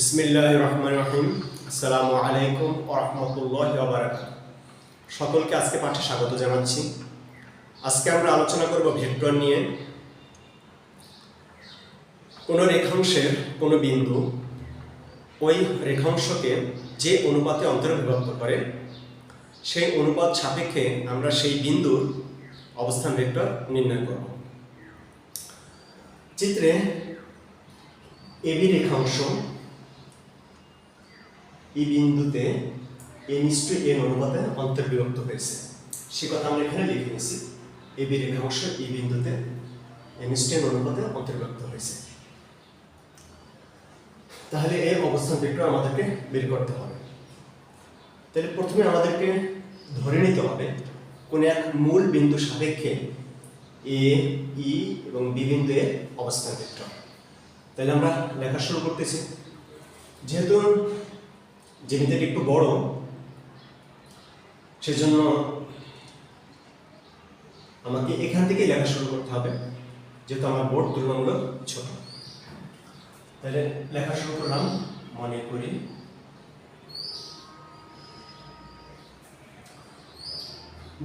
বিসমিল্লাহ রহমান রহিম আসসালামু আলাইকুম ওরহমতুল্লাহ বারাকাত সকলকে আজকে পাঠে স্বাগত জানাচ্ছি। আজকে আমরা আলোচনা করব ভেক্টর নিয়ে। কোনো রেখাংশের কোনো বিন্দু ওই রেখাংশকে যে অনুপাতে অন্তর্বিভক্ত করে, সেই অনুপাত সাপেক্ষে আমরা সেই বিন্দুর অবস্থান ভেক্টর নির্ণয় করব। চিত্রে এবি রেখাংশ এই বিন্দুতে এ নিশ্চয় এর অনুপাতে অন্তর্বিভক্ত হয়েছে। সে কথা আমরা এখানে লিখে নিয়েছি। এবি রেখাংশ এই বিন্দুতে এ নিশ্চয় এর অনুপাতে অন্তর্বিভক্ত হয়েছে। তাহলে এর অবস্থান ভেক্টর আমাদেরকে বের করতে হবে। তাহলে প্রথমে আমাদেরকে ধরে নিতে হবে কোন এক মূল বিন্দু সাপেক্ষে এ ই এবং বি বিন্দু এর অবস্থান ভেক্টর তাহলে আমরা লেখা শুরু করতেছি। যেহেতু জেমিতিটা একটু বড়, সেজন্য আমাকে এখান থেকেই লেখা শুরু করতে হবে, যেহেতু আমার বোর্ড তুলনামূলক ছোট। তাহলে লেখা শুরু করলাম, মনে করি।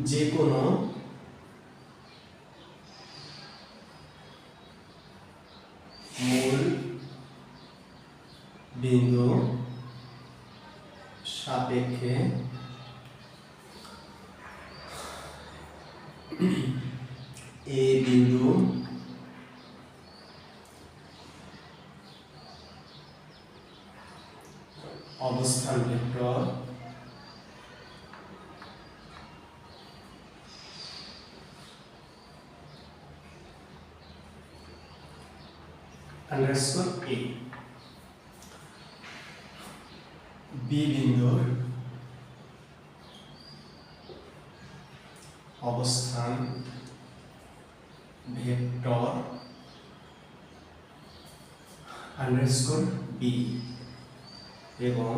যে কোনো মূল বিন্দু সাপেক্ষে এ বিন্দু অবস্থান ভেক্টর আন্ডারস্কোর এ বি বিন্দুর অবস্থান ভেক্টর আন্ডারস্কোর বি এবং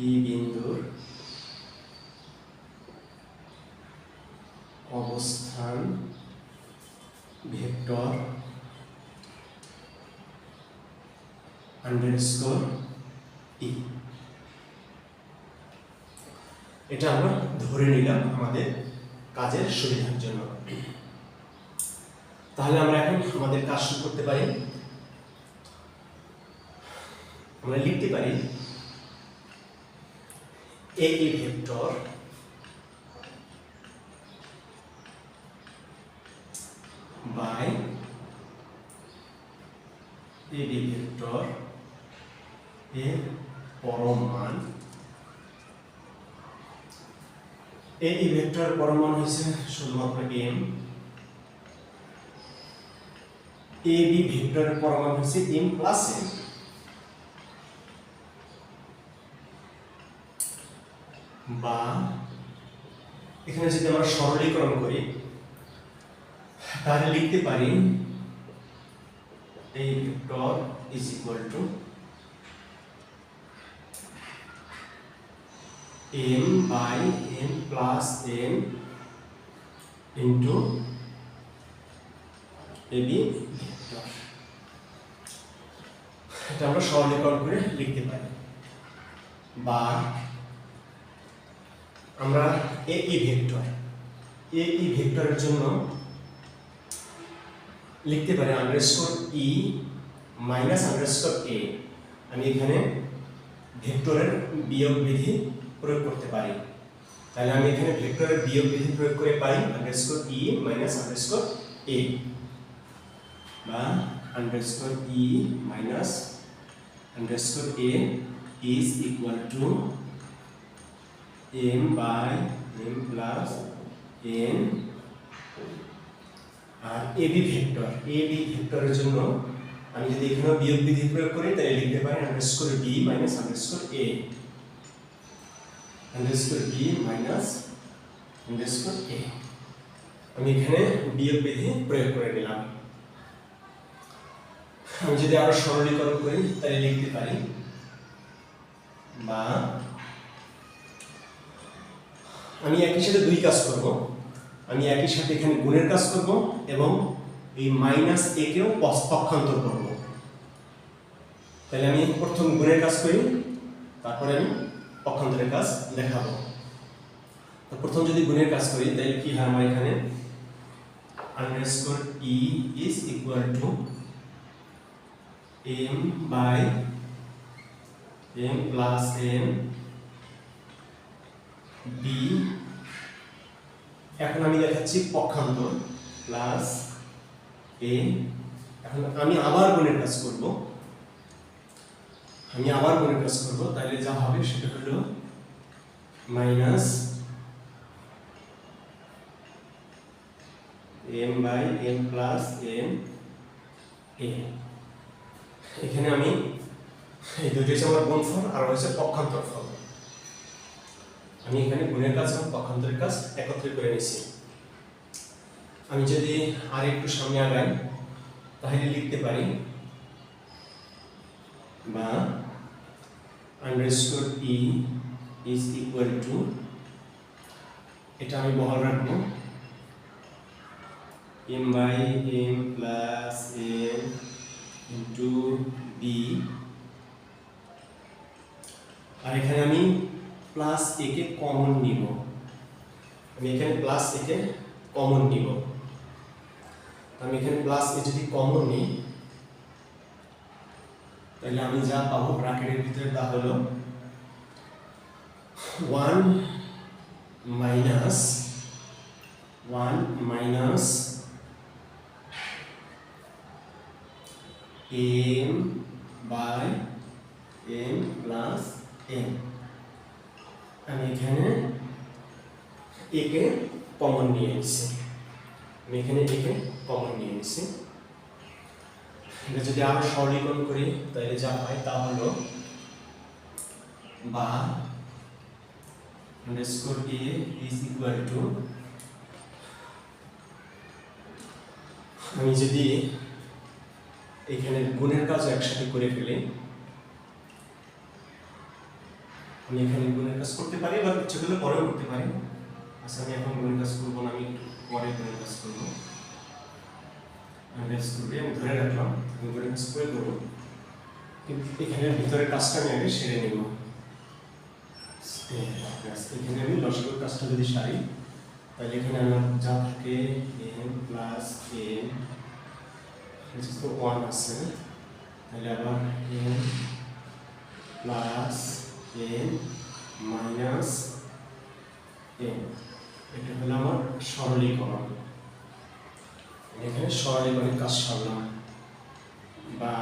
ই বিন্দুর অবস্থান ভেক্টর আন্ডারস্কোর ই এটা আমরা ধরে নিলাম আমাদের কাজের সুবিধার জন্য। তাহলে আমরা এখন আমাদের কাজ শুরু করতে পারি। আমরা লিখতে পারি A vector by A B vector এর পরম মান এ ই ভেক্টর পরম মান হয়েছে শুধুমাত্র এম এ বি ভেক্টরের পরম মান হচ্ছে এম প্লাস এম বা এখানে যদি আমরা সরলীকরণ করি, তাহলে লিখতে পারি a vector is equal to m by m plus n into ab vector এটা আমরা সরলীকরণ করে লিখতে পারি। বা আমরা এ ই ভেক্টর। এ ই ভেক্টরের জন্য লিখতে পারি underscore E minus underscore A আমি এখানে ভেক্টরের বিয়োগ বিধি প্রয়োগ করতে পারি। তাহলে আমি এখানে ভেক্টরের বিয়োগ বিধি প্রয়োগ করে পাই underscore E minus underscore A বা underscore E minus underscore A is equal to M by M plus N R A B vector A B ভেক্টরের জন্য আমি যদি এখানে বিয়োগ বিধি প্রয়োগ করি, তাহলে লিখতে পারি underscore B minus underscore A underscore B minus underscore A আমি এখানে বিয়োগ বিধি প্রয়োগ করে নিলাম। আমি যদি আরও সরলীকরণ করি, তাহলে লিখতে পারি বা আমি একই সাথে দুই কাজ করব। আমি একই সাথে এখানে গুণের কাজ করব এবং এই মাইনাস এ কেও পক্ষান্তর করব। তাহলে আমি প্রথম গুণের কাজ করি, তারপরে আমি পক্ষান্তরের কাজ দেখাবো প্রথম যদি গুণের কাজ করি, তাহলে কি হয় আমার এখানে? Underscore E is equal to M by M plus M B এখন আমি দেখাচ্ছি পক্ষান্তর প্লাস এ এখন আমি আবার গুণের কাজ করব। আমি আবার গুণের কাজ করব তাহলে যা হবে সেটা হলো minus M by M plus M A এখানে আমি এই দুটি হচ্ছে আমার গুণফল আর হচ্ছে পক্ষান্তর ফল। আমি এখানে গুণের কাজ এবং পক্ষান্তরের কাজ একত্রে করে নিছি আমি যদি আর একটু সামনে আগাই, তাহলে লিখতে পারি বা underscore E is equal to এটা আমি বহাল রাখব M by M plus M into B আর এখানে আমি প্লাস একে কমন নিব। আমি এখানে প্লাস একে কমন নিব। আমি এখানে প্লাস এ যদি কমন নিই তাহলে আমি যা পাবো ব্র্যাকেটের ভিতরে তা হলো one minus one minus M by M plus M আমি এখানে একে কমন নিয়ে আমি এখানে একে কমন নিয়ে যদি আরও সরলীকরণ করি তাহলে যা হয় তা হলো বা underscore a is equal আমি যদি এখানে গুণের কাজ একসাথে করে ফেলি, আমি এখানে গুণের কাজ করতে পারি বা ইচ্ছে করলে পরেও করতে পারি। আচ্ছা আমি এখন গুণের কাজ করব না, আমি একটু পরে গুণের কাজ করব। Underscore দিয়ে আমি ধরে রাখলাম আমি গুণের কাজ করে করব কিন্তু এখানে ভিতরে কাজটা আমি আগে সেরে নেব এখানে আমি লসগোর কাজটা যদি সারি তাহলে এখানে আমার যা থাকে এম প্লাস এম তো ওয়ান আছে তাহলে আবার M plus M minus M এটা হলো আমার সরলীকরণ এখানে সরলীকরণের কাজ সারলাম বা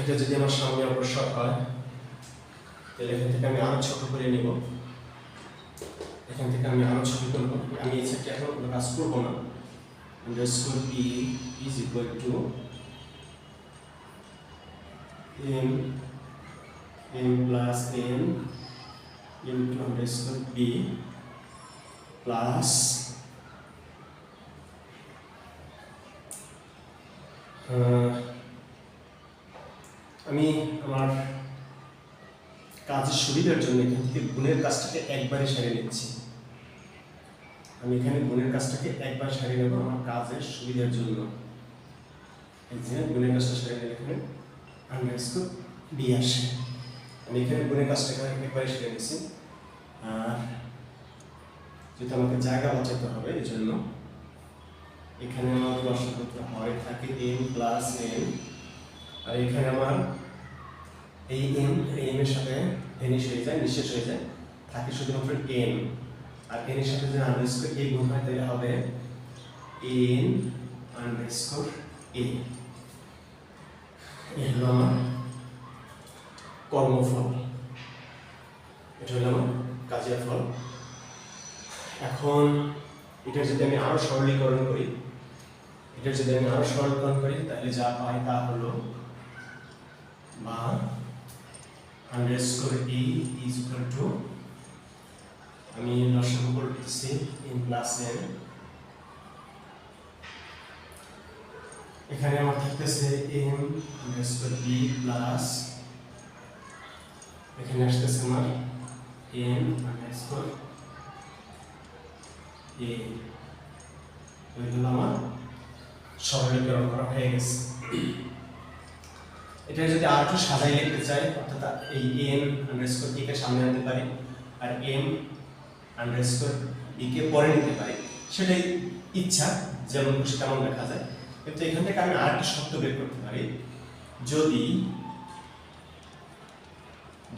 এটা যদি আমার সামনে অগ্রসর হয়, তাহলে এখান থেকে আমি আরও ছোট করে নিব। এখান থেকে আমি আরও ছোট করব। আমি এই সেটটা এখন কোনো কাজ করব না। Underscore P is equal to M M plus M into underscore B plus আমি আমার কাজের সুবিধার জন্য এখান থেকে গুণের কাজটাকে একবারে সেরে নিচ্ছি। আমি এখানে গুণের কাজটাকে একবার সারিয়ে নেব আমার কাজের সুবিধার জন্য। গুণের কাজটা সেরে নিলে এখানে আন্ডারস্কোর বি আসে। আমি এখানে গুণের কাজটাকে একবারে সেরে নিচ্ছি। আর যেহেতু আমাকে জায়গা বাঁচাতে হবে এই জন্য এখানে আমার করতে হয়, থাকে এম প্লাস এম আর এখানে আমার এই এম এম এর সাথে ভেনিশ হয়ে যায়, নিঃশেষ হয়ে যায়। থাকে শুধুমাত্র এম আর এর সাথে যদি আন্ডারস্কোর এ গুণ হয়, তাহলে হবে এন আন্ডারস্কোর এ এ হলো আমার কর্মফল। এটা হলো আমার কাজের ফল। এখন এটা যদি আমি আরও সরলীকরণ করি এটা যদি আমি আরও সরলীকরণ করি, তাহলে যা পাই তা হলো বা underscore E is equal to আমি লসাগু করতেছি ইন প্লাস এন এখানে আমার থাকতেছে এম আন্ডারস্কোর বি প্লাস এখানে আসতেছে আমার এম আন্ডারস্কোর এ ওইগুলো আমার সরলীকরণ করা হয়ে গেছে। এটা যদি আর একটু সাজাই লিখতে চাই, অর্থাৎ এই এম আন্ডারস্কোর টি কে সামনে আনতে পারি আর এম আন্ডারস্কোর বি কে পরে নিতে পারি। সেটাই ইচ্ছা, যেমন খুশি তেমন লেখা যায়। কিন্তু এখান থেকে আমি আরেকটা শব্দ বের করতে পারি। যদি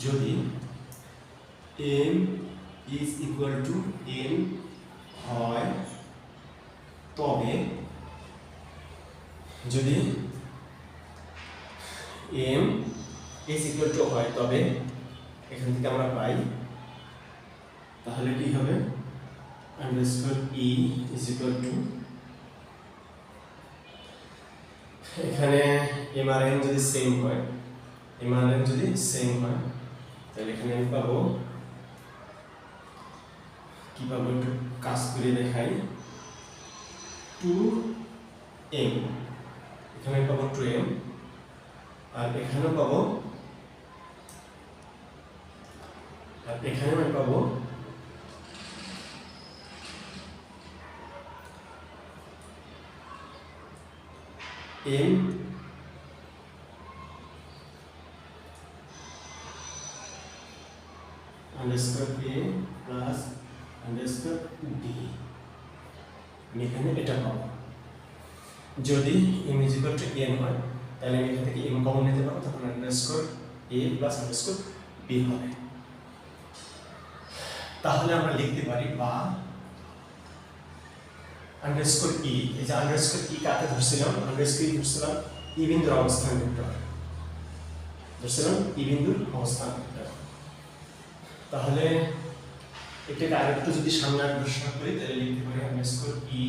যদি M is equal to N হয়, তবে যদি এম ইজ ইকুয়াল টু হয় তবে এখান থেকে আমরা পাই, তাহলে কি হবে? Underscore E is equal to এখানে এম আর এন যদি সেম হয় এম আর এন যদি সেম হয়, তাহলে এখানে আমি পাবো, কি পাবো? একটু কাজ করে দেখাই। টু এম এখানে পাবো টু এম আর এখানেও পাবো, আর এখানে আমি পাবো M underscore A plus underscore D আমি এখানে এটা পাবো। যদি M is equal to N হয়, তাহলে আমি এখান থেকে এম কমন নিতে পারব, তখন underscore A plus underscore B হবে। তাহলে আমরা লিখতে পারি বা আন্ডারস্কোর ই এই যে আন্ডারস্কোর ই কাকে ধরছিলাম? আন্ডারস্কোর ই ধরছিলাম ই বিন্দুর অবস্থান ভেক্টর। ধরছিলাম ই বিন্দুর অবস্থান ভেক্টর। তাহলে এটাকে আরেকটু যদি সামনে অগ্রসর করি তাহলে লিখতে পারি underscore E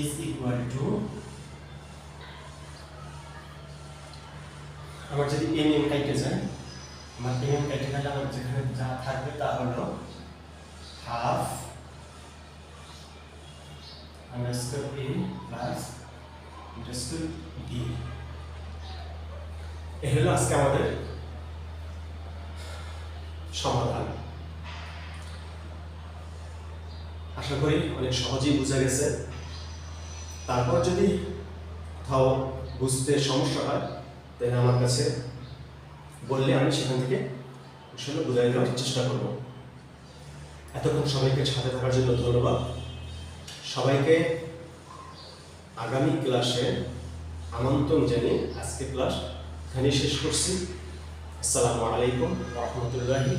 is equal to আমার যদি এম এম কাইটে যায়, আমার এম এম কাইটে গেলে আমার যেখানে যা থাকবে তা হলো half underscore A plus underscore D এ হলো আজকে আমাদের সমাধান। আশা করি অনেক সহজেই বোঝা গেছে। তারপর যদি কোথাও বুঝতে সমস্যা হয়, তাহলে আমার কাছে বললে আমি সেখান থেকে আসলে বোঝাই দেওয়ার চেষ্টা করব। এতক্ষণ সবাইকে সাথে থাকার জন্য ধন্যবাদ। সবাইকে আগামী ক্লাসে আমন্ত্রণ জানিয়ে আজকে ক্লাস এখানেই শেষ করছি। আসসালামু আলাইকুম রহমতুল্লাহি